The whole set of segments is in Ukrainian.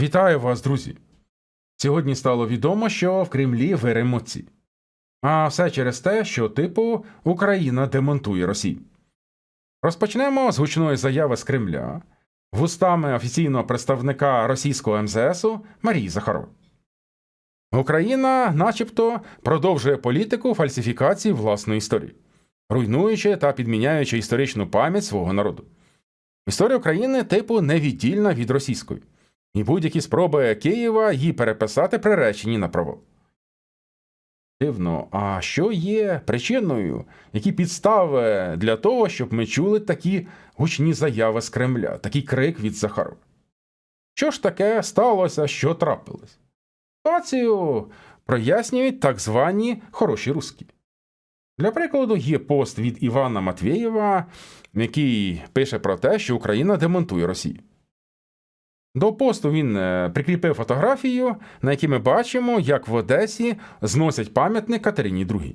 Вітаю вас, друзі! Сьогодні стало відомо, що в Кремлі вир емоцій. А все через те, що, типу, Україна демонтує Росію. Розпочнемо з гучної заяви з Кремля вустами офіційного представника російського МЗСу Марії Захарова. Україна, начебто, продовжує політику фальсифікації власної історії, руйнуючи та підміняючи історичну пам'ять свого народу. Історія України, типу, невіддільна від російської і будь-які спроби Києва її переписати приречені на провал. Дивно, а що є причиною, які підстави для того, щоб ми чули такі гучні заяви з Кремля, такий крик від Захарова? Що ж таке сталося, що трапилось? Ситуацію прояснюють так звані хороші русські. Для прикладу, є пост від Івана Матвєєва, який пише про те, що Україна демонтує Росію. До посту він е, прикріпив фотографію, на якій ми бачимо, як в Одесі зносять пам'ятник Катерині II.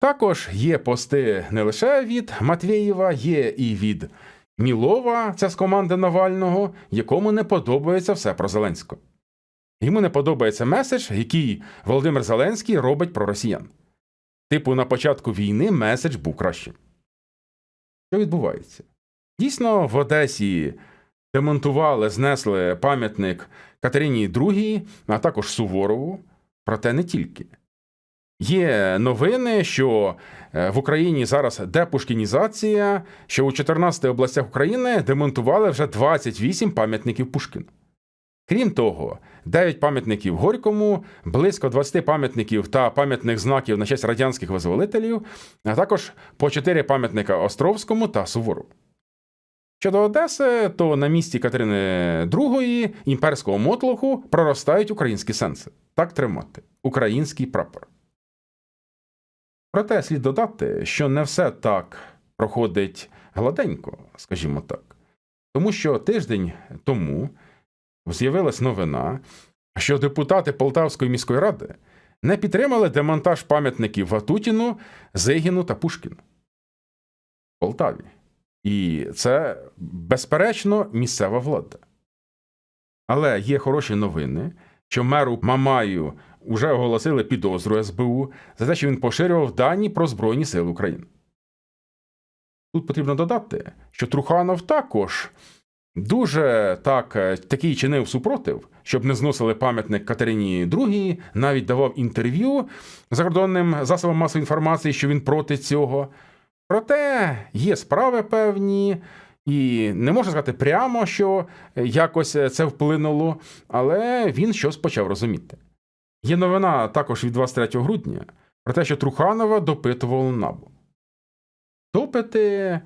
Також є пости не лише від Матвєєва, є і від Мілова, це з команди Навального, якому не подобається все про Зеленського. Йому не подобається меседж, який Володимир Зеленський робить про росіян. Типу, на початку війни меседж був кращим. Що відбувається? Дійсно, в Одесі демонтували, знесли пам'ятник Катерині II, а також Суворову, проте не тільки. Є новини, що е, в Україні зараз депушкінізація, що у 14 областях України демонтували вже 28 пам'ятників Пушкіну. Крім того, 9 пам'ятників Горькому, близько 20 пам'ятників та пам'ятних знаків на честь радянських визволителів, а також по 4 пам'ятника Островському та Суворову. Щодо Одеси, то на місці Катерини II імперського мотлоху проростають українські сенси. Так тримати український прапор. Проте слід додати, що не все так проходить гладенько, скажімо так. Тому що тиждень тому з'явилась новина, що депутати Полтавської міської ради не підтримали демонтаж пам'ятників Ватутіну, Зигіну та Пушкіну. В Полтаві. І це, безперечно, місцева влада. Але є хороші новини, що меру Мамаю вже оголосили підозру СБУ за те, що він поширював дані про Збройні Сили України. Тут потрібно додати, що Труханов також дуже так, е, такий чинив супротив, щоб не зносили пам'ятник Катерині II, навіть давав інтерв'ю закордонним засобам масової інформації, що він проти цього. Проте є справи певні, і не можна сказати прямо, що якось це вплинуло, але він щось почав розуміти. Є новина також від 23 грудня про те, що Труханова допитувало набу. Допити,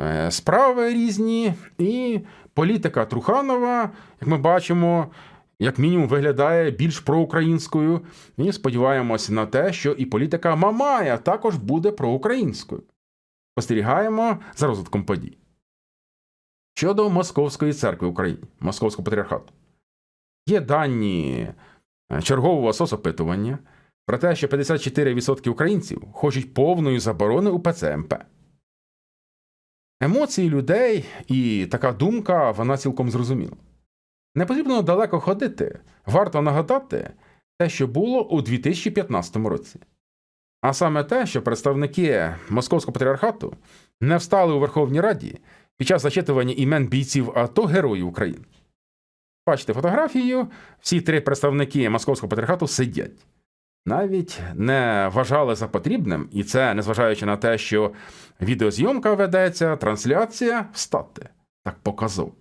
е, справи різні, і політика Труханова, як ми бачимо, як мінімум виглядає більш проукраїнською. І сподіваємося на те, що і політика Мамая також буде проукраїнською. Спостерігаємо за розвитком подій. Щодо Московської церкви України, Московського патріархату, є дані е, чергового соцопитування про те, що 54% українців хочуть повної заборони УПЦ МП. Емоції людей і така думка вона цілком зрозуміла. Не потрібно далеко ходити, варто нагадати те, що було у 2015 році. А саме те, що представники Московського патріархату не встали у Верховній Раді під час зачитування імен бійців АТО Героїв України. Бачите фотографію, всі три представники Московського патріархату сидять. Навіть не вважали за потрібним, і це незважаючи на те, що відеозйомка ведеться, трансляція встати. Так показав.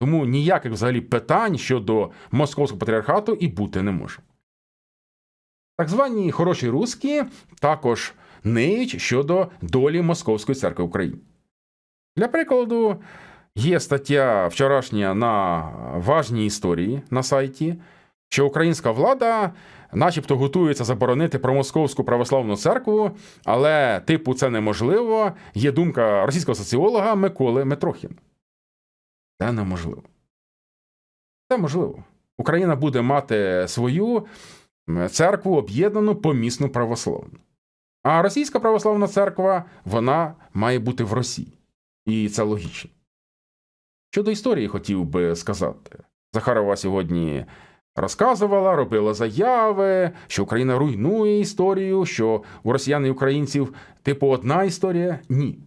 Тому ніяких взагалі питань щодо Московського патріархату і бути не може. Так звані хороші руски також ниють щодо долі Московської церкви України. Для прикладу, є стаття вчорашня на важній історії на сайті, що українська влада, начебто, готується заборонити промосковську православну церкву, але, типу, це неможливо. Є думка російського соціолога Миколи Митрохіна. Це неможливо. Це можливо. Україна буде мати свою церкву об'єднану помісну православну. А російська православна церква вона має бути в Росії. І це логічно. Щодо історії хотів би сказати. Захарова сьогодні розказувала, робила заяви, що Україна руйнує історію, що у росіян і українців типу одна історія. Ні.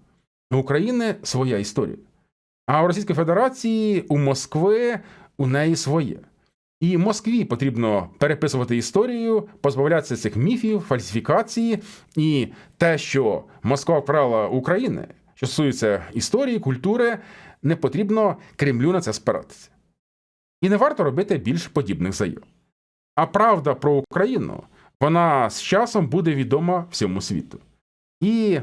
У України своя історія. А у Російської Федерації, у Москви у неї своє. І Москві потрібно переписувати історію, позбавлятися цих міфів, фальсифікації, і те, що Москва вкрала України, що стосується історії, культури, не потрібно Кремлю на це спиратися. І не варто робити більш подібних заяв. А правда про Україну вона з часом буде відома всьому світу. І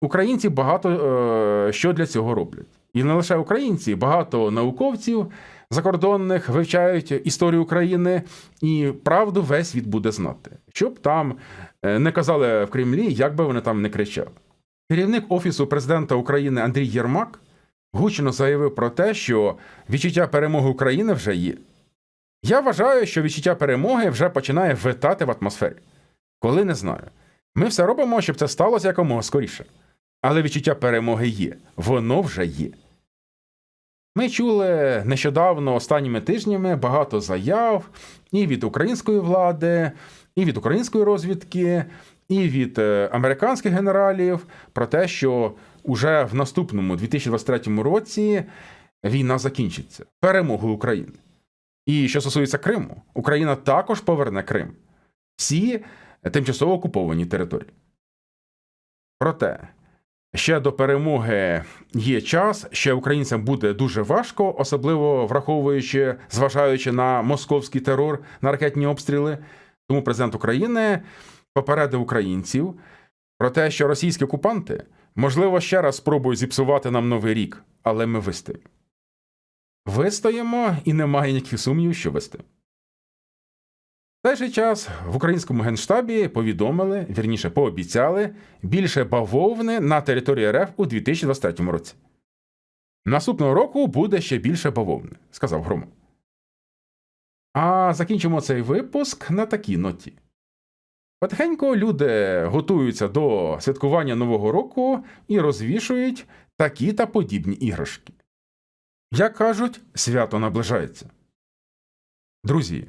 українці багато е, що для цього роблять. І не лише українці, багато науковців закордонних вивчають історію України, і правду весь світ буде знати, щоб там е, не казали в Кремлі, як би вони там не кричали. Керівник Офісу президента України Андрій Єрмак гучно заявив про те, що відчуття перемоги України вже є. Я вважаю, що відчуття перемоги вже починає витати в атмосфері. Коли не знаю. Ми все робимо, щоб це сталося якомога скоріше. Але відчуття перемоги є, воно вже є. Ми чули нещодавно останніми тижнями багато заяв і від української влади, і від української розвідки, і від е, американських генералів про те, що уже в наступному 2023 році війна закінчиться перемогою України. І що стосується Криму, Україна також поверне Крим, всі тимчасово окуповані території. Проте ще до перемоги є час, ще українцям буде дуже важко, особливо враховуючи, зважаючи на московський терор, на ракетні обстріли. Тому президент України попередив українців про те, що російські окупанти, можливо, ще раз спробують зіпсувати нам новий рік, але ми вистоїмо. Вистоїмо і немає ніяких сумнівів, що вистоїмо. В той же час в українському генштабі повідомили, вірніше пообіцяли, більше бавовни на території РФ у 2023 році. Наступного року буде ще більше бавовни, сказав Громов. А закінчимо цей випуск на такій ноті. Потихеньку люди готуються до святкування Нового року і розвішують такі та подібні іграшки. Як кажуть, свято наближається. Друзі,